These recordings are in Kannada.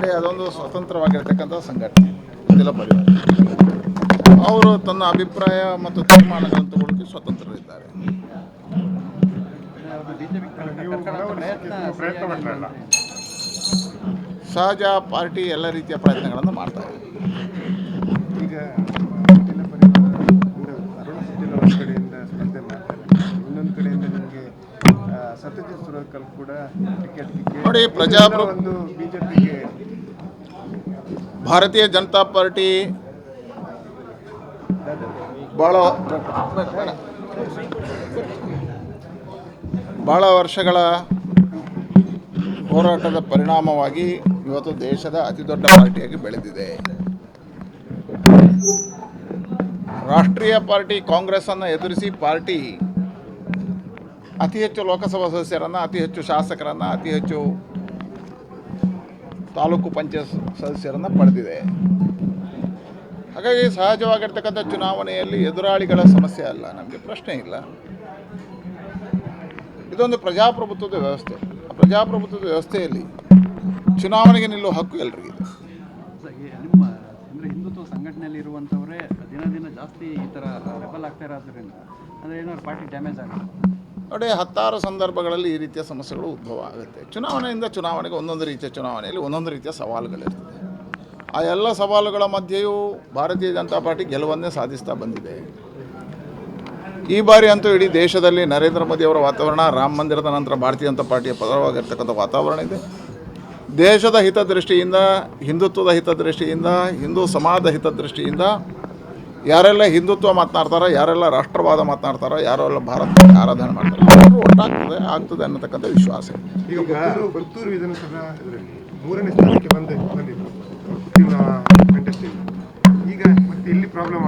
ನೋಡಿ ಅದೊಂದು ಸ್ವತಂತ್ರವಾಗಿರ್ತಕ್ಕಂಥ ಸಂಘಟನೆ. ಜಿಲ್ಲಾ ಪರಿವಾರ ಅವರು ತನ್ನ ಅಭಿಪ್ರಾಯ ಮತ್ತು ತೀರ್ಮಾನಗಳನ್ನು ತಗೊಳ್ಳೋಕ್ಕೆ ಸ್ವತಂತ್ರರಿದ್ದಾರೆ. ಸಹಜ ಪಾರ್ಟಿ ಎಲ್ಲ ರೀತಿಯ ಪ್ರಯತ್ನಗಳನ್ನು ಮಾಡ್ತಾ ಇದೆ. ಈಗ ಇನ್ನೊಂದು ಕಡೆಯಿಂದ ನಿಮಗೆ ಸತ್ಯಜಿತ್ ಕೂಡ ಟಿಕೆಟ್ ನೋಡಿ, ಪ್ರಜಾಪ್ರ- ಒಂದು ಬಿಜೆಪಿಗೆ ಭಾರತೀಯ ಜನತಾ ಪಾರ್ಟಿ ಭಾಳ ಭಾಳ ವರ್ಷಗಳ ಹೋರಾಟದ ಪರಿಣಾಮವಾಗಿ ಇವತ್ತು ದೇಶದ ಅತಿ ದೊಡ್ಡ ಪಾರ್ಟಿಯಾಗಿ ಬೆಳೆದಿದೆ. ರಾಷ್ಟ್ರೀಯ ಪಾರ್ಟಿ ಕಾಂಗ್ರೆಸ್ಸನ್ನು ಎದುರಿಸಿ ಪಾರ್ಟಿ ಅತಿ ಹೆಚ್ಚು ಲೋಕಸಭಾ ಸದಸ್ಯರನ್ನು, ಅತಿ ಹೆಚ್ಚು ಶಾಸಕರನ್ನು, ಅತಿ ಹೆಚ್ಚು ತಾಲೂಕು ಪಂಚಾಯತ್ ಸದಸ್ಯರನ್ನು ಪಡೆದಿದೆ. ಹಾಗಾಗಿ ಸಹಜವಾಗಿರ್ತಕ್ಕಂಥ ಚುನಾವಣೆಯಲ್ಲಿ ಎದುರಾಳಿಗಳ ಸಮಸ್ಯೆ ಅಲ್ಲ, ನಮಗೆ ಪ್ರಶ್ನೆ ಇಲ್ಲ. ಇದೊಂದು ಪ್ರಜಾಪ್ರಭುತ್ವದ ವ್ಯವಸ್ಥೆ. ಪ್ರಜಾಪ್ರಭುತ್ವದ ವ್ಯವಸ್ಥೆಯಲ್ಲಿ ಚುನಾವಣೆಗೆ ನಿಲ್ಲುವ ಹಕ್ಕು ಎಲ್ರಿಗಿದೆ. ಅಂದರೆ ಹಿಂದುತ್ವ ಸಂಘಟನೆಯಲ್ಲಿ ಇರುವಂಥವರೇ ದಿನ ದಿನ ಜಾಸ್ತಿ ಈ ಥರ ರೆಬಲ್ ಆಗ್ತಾ ಇರೋದ್ರಿಂದ, ಅಂದರೆ ಏನಾದ್ರು ಪಾರ್ಟಿ ಡ್ಯಾಮೇಜ್ ಆಗುತ್ತೆ. ನೋಡಿ, ಹತ್ತಾರು ಸಂದರ್ಭಗಳಲ್ಲಿ ಈ ರೀತಿಯ ಸಮಸ್ಯೆಗಳು ಉದ್ಭವ ಆಗುತ್ತೆ. ಚುನಾವಣೆಯಿಂದ ಚುನಾವಣೆಗೆ ಒಂದೊಂದು ರೀತಿಯ ಚುನಾವಣೆಯಲ್ಲಿ ಒಂದೊಂದು ರೀತಿಯ ಸವಾಲುಗಳಿರ್ತದೆ ಆ ಎಲ್ಲ ಸವಾಲುಗಳ ಮಧ್ಯೆಯೂ ಭಾರತೀಯ ಜನತಾ ಪಾರ್ಟಿ ಗೆಲುವನ್ನೇ ಸಾಧಿಸ್ತಾ ಬಂದಿದೆ. ಈ ಬಾರಿ ಅಂತೂ ಇಡೀ ದೇಶದಲ್ಲಿ ನರೇಂದ್ರ ಮೋದಿ ಅವರ ವಾತಾವರಣ, ರಾಮ ಮಂದಿರದ ನಂತರ ಭಾರತೀಯ ಜನತಾ ಪಾರ್ಟಿಯ ಪದವಾಗಿರ್ತಕ್ಕಂಥ ವಾತಾವರಣ ಇದೆ. ದೇಶದ ಹಿತದೃಷ್ಟಿಯಿಂದ, ಹಿಂದುತ್ವದ ಹಿತದೃಷ್ಟಿಯಿಂದ, ಹಿಂದೂ ಸಮಾಜದ ಹಿತದೃಷ್ಟಿಯಿಂದ ಯಾರೆಲ್ಲ ಹಿಂದುತ್ವ ಮಾತನಾಡ್ತಾರೆ ಯಾರೆಲ್ಲ ರಾಷ್ಟ್ರವಾದ ಮಾತನಾಡ್ತಾರೋ ಯಾರೆಲ್ಲ ಭಾರತ ಆರಾಧನೆ ಮಾಡ್ತಾರೆ ಅವರು ಒಟ್ಟಾಗ್ತದೆ ಆಗ್ತದೆ ಅನ್ನತಕ್ಕಂಥ ವಿಶ್ವಾಸ ಇದೆ. ಈಗ ಪುತ್ತೂರು ಪುತ್ತೂರು ವಿಧಾನಸಭಾ ಇದರಲ್ಲಿ ಮೂರನೇ ಸ್ಥಾನಕ್ಕೆ ಬಂದ ಬಂದಿತ್ತು ಈಗ ಮತ್ತೆ ಇಲ್ಲಿ ಪ್ರಾಬ್ಲಮ್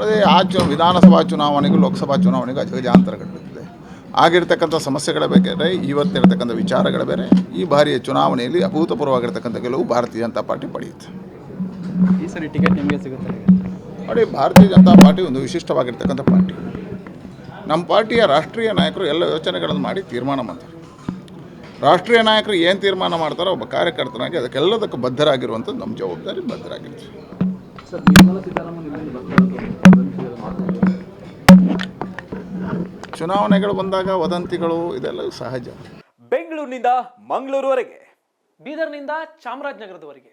ಅದೇ ಆ ಚು ವಿಧಾನಸಭಾ ಚುನಾವಣೆಗೂ ಲೋಕಸಭಾ ಚುನಾವಣೆಗೂ ಅಜಗಜಾಂತರಗಳಿರ್ತದೆ ಆಗಿರ್ತಕ್ಕಂಥ ಸಮಸ್ಯೆಗಳ ಬೇರೆ ಇವತ್ತಿರ್ತಕ್ಕಂಥ ವಿಚಾರಗಳ ಬೇರೆ ಈ ಬಾರಿಯ ಚುನಾವಣೆಯಲ್ಲಿ ಅಭೂತಪೂರ್ವವಾಗಿರ್ತಕ್ಕಂಥ ಗೆಲುವು ಭಾರತೀಯ ಜನತಾ ಪಾರ್ಟಿ ಪಡೆಯುತ್ತೆ. ಈ ಸರಿ ಟಿಕೆಟ್ ನಿಮಗೆ ಸಿಗುತ್ತೆ? ನೋಡಿ ಭಾರತೀಯ ಜನತಾ ಪಾರ್ಟಿ ಒಂದು ವಿಶಿಷ್ಟವಾಗಿರ್ತಕ್ಕಂಥ ಪಾರ್ಟಿ. ನಮ್ಮ ಪಾರ್ಟಿಯ ರಾಷ್ಟ್ರೀಯ ನಾಯಕರು ಎಲ್ಲ ಯೋಚನೆಗಳನ್ನು ಮಾಡಿ ತೀರ್ಮಾನ ಮಾಡ್ತಾರೆ. ರಾಷ್ಟ್ರೀಯ ನಾಯಕರು ಏನು ತೀರ್ಮಾನ ಮಾಡ್ತಾರೋ ಒಬ್ಬ ಕಾರ್ಯಕರ್ತನಾಗಿ ಅದಕ್ಕೆಲ್ಲದಕ್ಕೂ ಬದ್ಧರಾಗಿರುವಂಥದ್ದು ನಮ್ಮ ಜವಾಬ್ದಾರಿ ಬದ್ಧರಾಗಿರ್ತೀವಿ. ಚುನಾವಣೆಗಳು ಬಂದಾಗ ವದಂತಿಗಳು ಇದೆಲ್ಲ ಸಹಜ. ಬೆಂಗಳೂರಿನಿಂದ ಮಂಗಳೂರುವರೆಗೆ ಬೀದರ್ನಿಂದ ಚಾಮರಾಜನಗರದವರೆಗೆ.